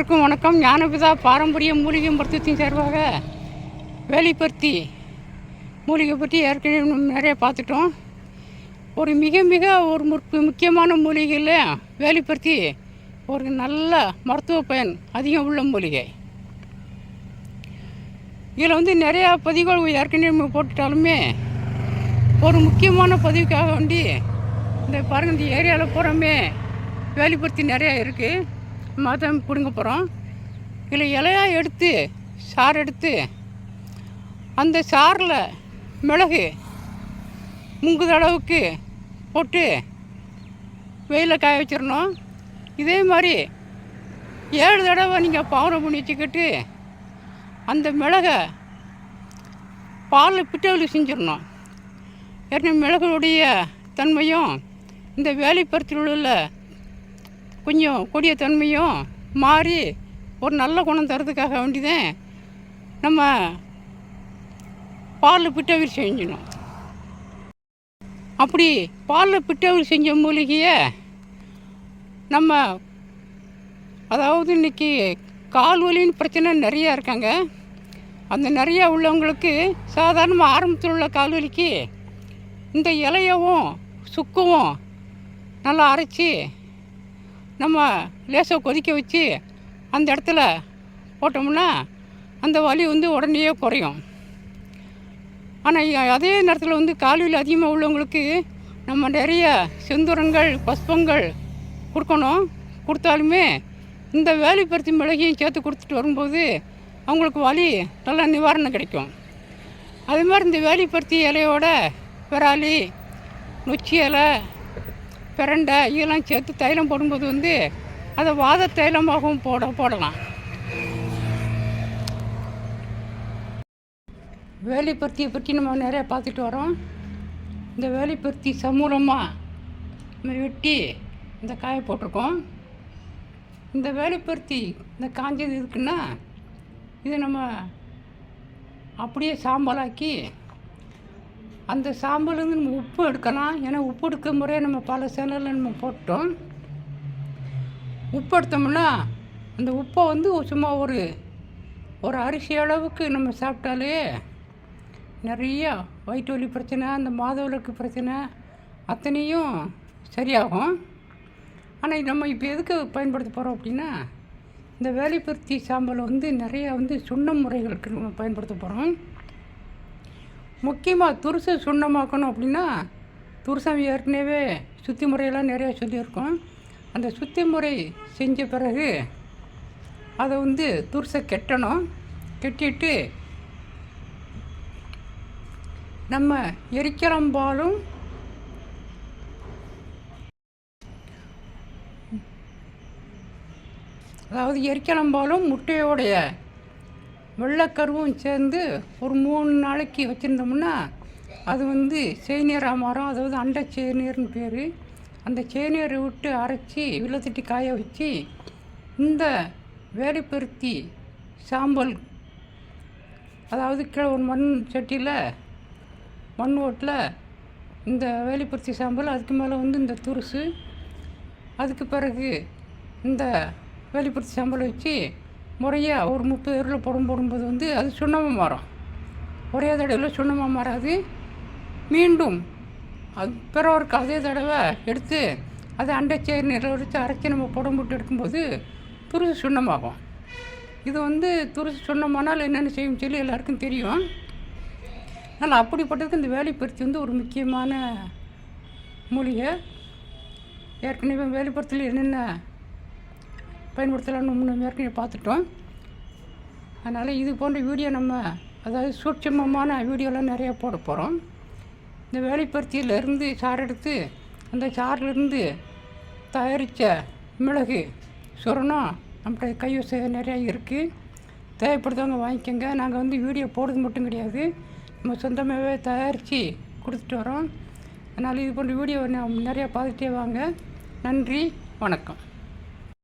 அனைவருக்கும் வணக்கம். ஞானபிதா பாரம்பரிய மூலிகை மருத்துவத்தின் சார்பாக வேலைப்பருத்தி மூலிகை பற்றி ஏற்கனவே நிறைய பார்த்துட்டோம். ஒரு மிக மிக ஒரு முற்- முக்கியமான மூலிகையில் வேலைப்பருத்தி ஒரு நல்ல மருத்துவ பயன் அதிகம் உள்ள மூலிகை. இதில் வந்து நிறையா பதிவுகள் ஏற்கனவே போட்டுட்டாலுமே ஒரு முக்கியமான பதிவுக்காக வேண்டி இந்த பாருங்க இந்த ஏரியாவில் போகிறோமே வேலைப்பருத்தி நிறையா இருக்குது நம்ம பிடுங்க போகிறோம் இதில் இலையாக எடுத்து சாறு எடுத்து அந்த சாறில் மிளகு முங்குத அளவுக்கு போட்டு வெயிலில் காய வச்சிடணும். இதே மாதிரி ஏழு தடவை நீங்கள் பவுடர் பண்ணி வச்சுக்கிட்டு அந்த மிளகை பாலில் பிட்டவலி செஞ்சிடணும். ஏற்கனவே மிளகுடைய தன்மையும் இந்த வேலைப்பருத்தில் உள்ள கொஞ்சம் கொடிய தன்மையும் மாறி ஒரு நல்ல குணம் தரதுக்காக வேண்டிதான் நம்ம பாலில் பிட்டவரி செஞ்சணும் அப்படி பாலில் பிட்டவரி செஞ்ச மூலிகையை நம்ம அதாவது இன்னைக்கு கால் வலின்னு பிரச்சனை நிறையா இருக்காங்க. அந்த நிறையா உள்ளவங்களுக்கு சாதாரணமாக ஆரம்பத்தில் உள்ள கால் வலிக்கு இந்த இலையவும் சுக்கவும் நல்லா அரைச்சி நம்ம லேசாக கொதிக்க வச்சு அந்த இடத்துல போட்டோம்னா அந்த வலி வந்து உடனே குறையும். ஆனால் அதே நேரத்தில் வந்து கால்வலி அதிகமாக உள்ளவங்களுக்கு நம்ம நிறைய செந்துரங்கள் பஸ்பங்கள் கொடுக்கணும். கொடுத்தாலுமே இந்த வேலிப்பருத்தி மிளகையும் சேர்த்து கொடுத்துட்டு வரும்போது அவங்களுக்கு வலி நல்லா நிவாரணம் கிடைக்கும். அதே மாதிரி இந்த வேலிப்பருத்தி இலையோட விராலி நொச்சி இலை பிரண்டை இதெல்லாம் சேர்த்து தைலம் போடும்போது வந்து அதை வாத தைலமாகவும் போட போடலாம். வேலைப்பருத்தியை பற்றி நம்ம நிறையா பார்த்துட்டு வரோம். இந்த வேலைப்பருத்தி சமூலமாக வெட்டி இந்த காய போட்டிருக்கோம். இந்த வேலைப்பருத்தி இந்த காஞ்சது இருக்குன்னா இது நம்ம அப்படியே சாம்பலாக்கி அந்த சாம்பலேருந்து நம்ம உப்பு எடுக்கலாம். ஏன்னா உப்பு எடுக்க முறையை நம்ம பல சேனலில் நம்ம போட்டோம். உப்பு எடுத்தோம்னா அந்த உப்பை வந்து சும்மா ஒரு ஒரு அரிசி அளவுக்கு நம்ம சாப்பிட்டாலே நிறையா வயிற்று வலி பிரச்சனை அந்த மாதவிலக்கு பிரச்சனை அத்தனையும் சரியாகும். ஆனால் நம்ம இப்போ எதுக்கு பயன்படுத்த போகிறோம் அப்படின்னா இந்த வேலைப்பருத்தி சாம்பலை வந்து நிறையா வந்து சுண்ண முறைகளுக்கு நம்ம பயன்படுத்த போகிறோம் முக்கியமாக துருசு சுண்ணமாக்கணும் அப்படின்னா துருசம் ஏற்கனவே சுத்தி முறையெல்லாம் நிறையா சொல்லியிருக்கோம். அந்த சுத்தி முறை செஞ்ச பிறகு அதை வந்து துருசை கெட்டணும். கெட்டிட்டு நம்ம எரிக்கிறம்பாலும் அதாவது எரிக்கலம்பாலும் முட்டையோடைய வெள்ளைக்கருவும் சேர்ந்து ஒரு மூணு நாளைக்கு வச்சுருந்தோம்னா அது வந்து சேனியராக மரம் அதாவது அண்டை சேனியர்னு பேர். அந்த சேனியரை விட்டு அரைச்சி வில்லத்தட்டி காய வச்சு இந்த வேலைப்பருத்தி சாம்பல் அதாவது கீழே ஒரு மண் சட்டியில் மண் ஓட்டில் இந்த வேலைப்பருத்தி சாம்பல் அதுக்கு மேலே வந்து இந்த துருசு. அதுக்கு பிறகு இந்த வேலிப்பருத்தி சாம்பல் வச்சு முறையாக ஒரு முப்பது பேரில் புடம் போடும்போது வந்து அது சுண்ணமாக மாறும் ஒரே தடவையில் சுண்ணமாக மாறாது மீண்டும் அது பிறவருக்கு அதே தடவை எடுத்து அதை அண்டைச்சேர் நிறவரித்து அரைச்சி நம்ம புடம் போட்டு எடுக்கும்போது துருசு சுண்ணமாகும் இது வந்து துருசு சுண்ணமானால் என்னென்ன செய்யும் சொல்லி எல்லாருக்கும் தெரியும். அதனால் அப்படிப்பட்டதுக்கு இந்த வேலைப்பருத்தி வந்து ஒரு முக்கியமான மூலிகை. ஏற்கனவே வேலைப்பருத்தில் என்னென்ன பயன்படுத்தலாம்னு முன்ன ஏற்கனவே பார்த்துட்டோம். அதனால் இது போன்ற வீடியோ நம்ம அதாவது சூட்சமமான வீடியோலாம் நிறையா போட போகிறோம் இந்த வேலைப்பருத்தியிலேருந்து சாறு எடுத்து அந்த சாறிலிருந்து தயாரித்த மிளகு சுரணம் நம்மளுடைய கைவச நிறையா இருக்குது தேவைப்படுத்தவங்க வாங்கிக்கோங்க. நாங்கள் வந்து வீடியோ போடுறது மட்டும் கிடையாது. நம்ம சொந்தமாகவே தயாரித்து கொடுத்துட்டு வரோம். அதனால் இது போன்ற வீடியோ நிறையா பார்த்துட்டே வாங்க. நன்றி. வணக்கம்.